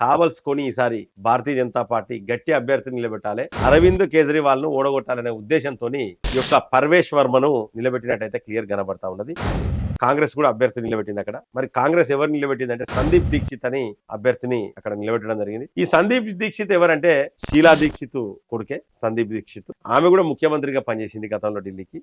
కావలసుకొని ఈసారి భారతీయ జనతా పార్టీ గట్టి అభ్యర్థిని నిలబెట్టాలి. అరవింద్ కేజ్రీవాల్ను ఓడగొట్టాలనే ఉద్దేశంతో ఈ యొక్క పర్వేష్ వర్మను నిలబెట్టినట్టయితే క్లియర్ కనబడతా ఉన్నది. కాంగ్రెస్ కూడా అభ్యర్థి నిలబెట్టింది అక్కడ. మరి కాంగ్రెస్ ఎవరు నిలబెట్టింది అంటే సందీప్ దీక్షిత్ అని అభ్యర్థిని అక్కడ నిలబెట్టడం జరిగింది. ఈ సందీప్ దీక్షిత్ ఎవరంటే షీలా దీక్షిత్ కొడుకే సందీప్ దీక్షిత్. ఆమె కూడా ముఖ్యమంత్రిగా పనిచేసింది గతంలో ఢిల్లీకి.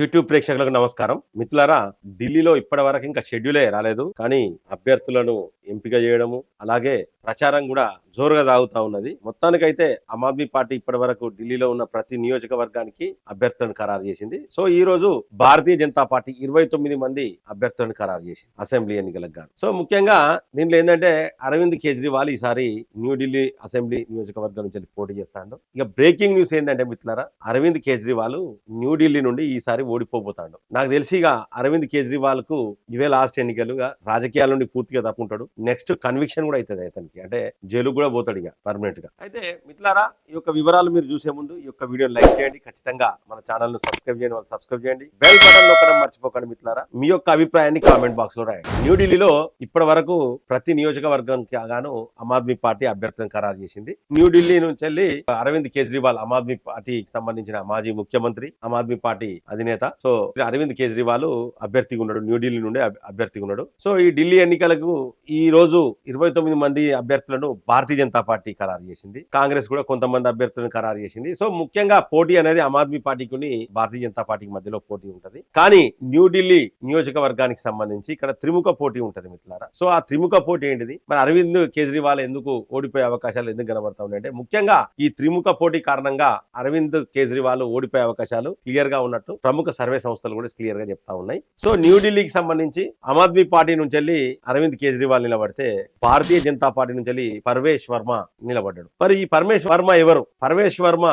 యూట్యూబ్ ప్రేక్షకులకు నమస్కారం. మిత్రులారా ఢిల్లీలో ఇప్పటి వరకు ఇంకా షెడ్యూలే రాలేదు. కానీ అభ్యర్థులను ఎంపిక చేయడము అలాగే ప్రచారం కూడా జోరుగా తాగుతా ఉన్నది. మొత్తానికైతే ఆమ్ ఆద్మీ పార్టీ ఇప్పటి వరకు ఢిల్లీలో ఉన్న ప్రతి నియోజకవర్గానికి అభ్యర్థులను ఖరారు చేసింది. సో ఈ రోజు భారతీయ జనతా పార్టీ ఇరవై తొమ్మిది మంది అభ్యర్థులను ఖరారు చేసింది అసెంబ్లీ ఎన్నికలకు గాను. సో ముఖ్యంగా దీంట్లో ఏంటంటే అరవింద్ కేజ్రీవాల్ ఈసారి న్యూఢిల్లీ అసెంబ్లీ నియోజకవర్గం నుంచి పోటీ చేస్తాడు. ఇక బ్రేకింగ్ న్యూస్ ఏంటంటే మిత్రులారా అరవింద్ కేజ్రీవాల్ న్యూఢిల్లీ నుండి ఈసారి ఓడిపోబోతాడు. నాకు తెలిసి ఇక అరవింద్ కేజ్రీవాల్కు ఇవే లాస్ట్ ఎన్నికలుగా రాజకీయాల నుండి పూర్తిగా తప్పుకుంటాడు నెక్స్ట్ కన్విక్షన్ కూడా అవుతుంది అతనికి. అంటే జైలుకు కూడా పోతాడు ఇక పర్మనెంట్గా. అయితే మిత్రులారా ఈ యొక్క వివరాలు మీరు చూసే ముందు ఈ యొక్క వీడియో లైక్ చేయండి. ఖచ్చితంగా మన ఛానల్ను సబ్స్క్రైబ్ చేయండి వాళ్ళు సబ్స్క్రైబ్ చేయండి. బెల్ బటన్ నొక్కడం మర్చిపోకండి మిత్రులారా. మీ యొక్క అభిప్రాయాన్ని కామెంట్ బాక్స్లో రాయండి. న్యూఢిల్లీలో ఇప్పటి వరకు ప్రతి నియోజకవర్గానికి గాను ఆమ్ ఆద్మీ పార్టీ అభ్యర్థులను ఖరారు చేసింది. న్యూఢిల్లీ నుంచి వెళ్ళి అరవింద్ కేజ్రీవాల్ ఆమ్ ఆద్మీ పార్టీకి సంబంధించిన మాజీ ముఖ్యమంత్రి ఆమ్ ఆద్మీ పార్టీ అధినేత. సో అరవింద్ కేజ్రీవాల్ అభ్యర్థిగా ఉన్నాడు. న్యూఢిల్లీ నుండి అభ్యర్థిగా ఉన్నాడు. సో ఈ ఢిల్లీ ఎన్నికలకు ఈ ఈ రోజు ఇరవై తొమ్మిది మంది అభ్యర్థులను భారతీయ జనతా పార్టీ ఖరారు చేసింది. కాంగ్రెస్ కూడా కొంతమంది అభ్యర్థులను ఖరారు చేసింది. సో ముఖ్యంగా పోటీ అనేది ఆమ్ ఆద్మీ పార్టీకి భారతీయ జనతా పార్టీకి మధ్యలో పోటీ ఉంటది. కానీ న్యూఢిల్లీ నియోజకవర్గానికి సంబంధించి ఇక్కడ త్రిముఖ పోటీ ఉంటది మిత్రులారా. సో ఆ త్రిముఖ పోటీ ఏంటిది? మరి అరవింద్ కేజ్రీవాల్ ఎందుకు ఓడిపోయే అవకాశాలు ఎందుకు కనబడతా ఉన్నాయంటే ముఖ్యంగా ఈ త్రిముఖ పోటీ కారణంగా అరవింద్ కేజ్రీవాల్ ఓడిపోయే అవకాశాలు క్లియర్గా ఉన్నట్టు ప్రముఖ సర్వే సంస్థలు కూడా క్లియర్గా చెప్తా ఉన్నాయి. సో న్యూఢిల్లీకి సంబంధించి ఆమ్ ఆద్మీ పార్టీ నుంచి వెళ్ళి అరవింద్ కేజ్రీవాల్ నిలబడితే భారతీయ జనతా పార్టీ నుంచి వెళ్ళి పర్వేష్ వర్మ నిలబడ్డాడు. మరి ఈ పరమేష్ వర్మ ఎవరు? పరమేష్ వర్మ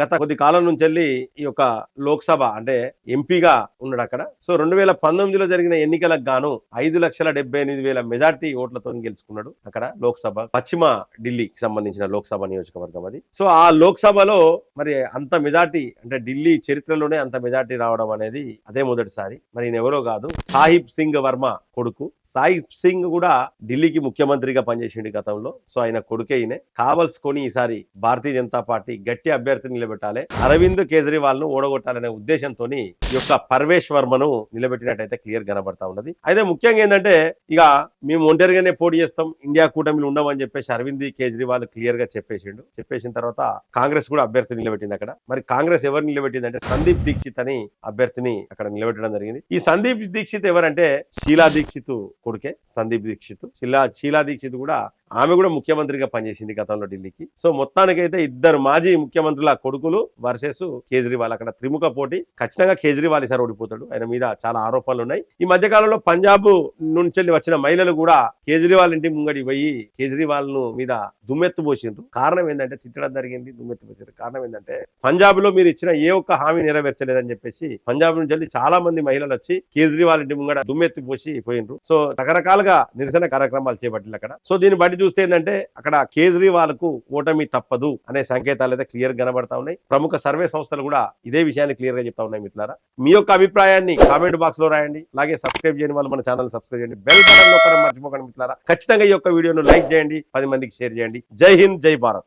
గత కొద్ది కాలం నుంచి వెళ్ళి ఈ యొక్క లోక్సభ అంటే ఎంపీగా ఉన్నాడు అక్కడ. సో రెండు వేల పంతొమ్మిదిలో జరిగిన ఎన్నికలకు గాను ఐదు లక్షల డెబ్బై ఎనిమిది వేల మెజార్టీ ఓట్లతో గెలుచుకున్నాడు అక్కడ లోక్సభ. పశ్చిమ ఢిల్లీకి సంబంధించిన లోక్సభ నియోజకవర్గం అది. సో ఆ లోక్సభలో మరి అంత మెజార్టీ అంటే ఢిల్లీ చరిత్రలోనే అంత మెజార్టీ రావడం అనేది అదే మొదటిసారి. మరి ఎవరో కాదు సాహిబ్ సింగ్ వర్మ కొడుకు. సాహిబ్ సింగ్ కూడా ఢిల్లీకి ముఖ్యమంత్రిగా పనిచేసిండు గతంలో. సో ఆయన కొడుకే ఈయన. కావలసుకొని ఈసారి భారతీయ జనతా పార్టీ గట్టి అభ్యర్థిని నిలబెట్టాలి. అరవింద్ కేజ్రీవాల్ను ఓడగొట్టాలనే ఉద్దేశంతో ఈ యొక్క పర్వేష్ వర్మను నిలబెట్టినట్టయితే క్లియర్ కనబడతా ఉన్నది. అయితే ముఖ్యంగా ఏంటంటే ఇక మేము ఒంటరిగానే పోటీ చేస్తాం ఇండియా కూటమిలో ఉండమని చెప్పేసి అరవింద్ కేజ్రీవాల్ క్లియర్గా చెప్పేసిండు. చెప్పేసిన తర్వాత కాంగ్రెస్ కూడా అభ్యర్థి నిలబెట్టింది అక్కడ. మరి కాంగ్రెస్ ఎవరు నిలబెట్టింది అంటే సందీప్ దీక్షిత్ అని అభ్యర్థిని అక్కడ నిలబెట్టడం జరిగింది. ఈ సందీప్ దీక్షిత్ ఎవరంటే షీలా దీక్షిత్ కొడుకే సందీప్ దీక్షిత్. శిలా శీలా దీక్షిత్ కూడా ఆమె కూడా ముఖ్యమంత్రిగా పనిచేసింది గతంలో ఢిల్లీకి. సో మొత్తానికైతే ఇద్దరు మాజీ ముఖ్యమంత్రుల కొడుకులు వర్సెస్ కేజ్రీవాల్ అక్కడ త్రిముఖ పోటీ. ఖచ్చితంగా కేజ్రీవాల్ ఈసారి ఓడిపోతాడు. ఆయన మీద చాలా ఆరోపణలు ఉన్నాయి. ఈ మధ్య కాలంలో పంజాబ్ నుంచి వచ్చిన మహిళలు కూడా కేజ్రీవాల్ ఇంటి ముంగడి పోయి కేజ్రీవాల్ను మీద దుమ్మెత్తు పోసిండ్రు. కారణం ఏంటంటే తిట్టడం జరిగింది దుమ్మెత్తు పోసిండ్రు. కారణం ఏంటంటే పంజాబ్లో మీరు ఇచ్చిన ఏ ఒక్క హామీ నెరవేర్చలేదని చెప్పేసి పంజాబ్ నుంచి వెళ్ళి చాలా మంది మహిళలు వచ్చి కేజ్రీవాల్ ఇంటి ముంగడ దుమ్మెత్తి పోసి పోయినరు సో రకరకాలుగా నిరసన కార్యక్రమాలు చేపట్టింది అక్కడ. సో దీన్ని బట్టి చూస్తే ఏంటంటే అక్కడ కేజ్రీవాల్కు ఓటమి తప్పదు అనే సంకేతాలు అయితే క్లియర్ కనబడతా ఉన్నాయి. ప్రముఖ సర్వే సంస్థలు కూడా ఇదే విషయాన్ని క్లియర్గా చెప్తా ఉన్నాయి మిత్రులారా. మీ యొక్క అభిప్రాయాన్ని కామెంట్ బాక్స్లో రాయండి. అలాగే సబ్స్క్రైబ్ చేయని వాళ్ళు మన ఛానల్ సబ్స్క్రైబ్ చేయండి. బెల్ బటన్ నొక్కడం మర్చిపోకండి మిత్రులారా. ఖచ్చితంగా ఈ యొక్క వీడియోను లైక్ చేయండి పది మందికి షేర్ చేయండి. జై హింద్ జై భారత్.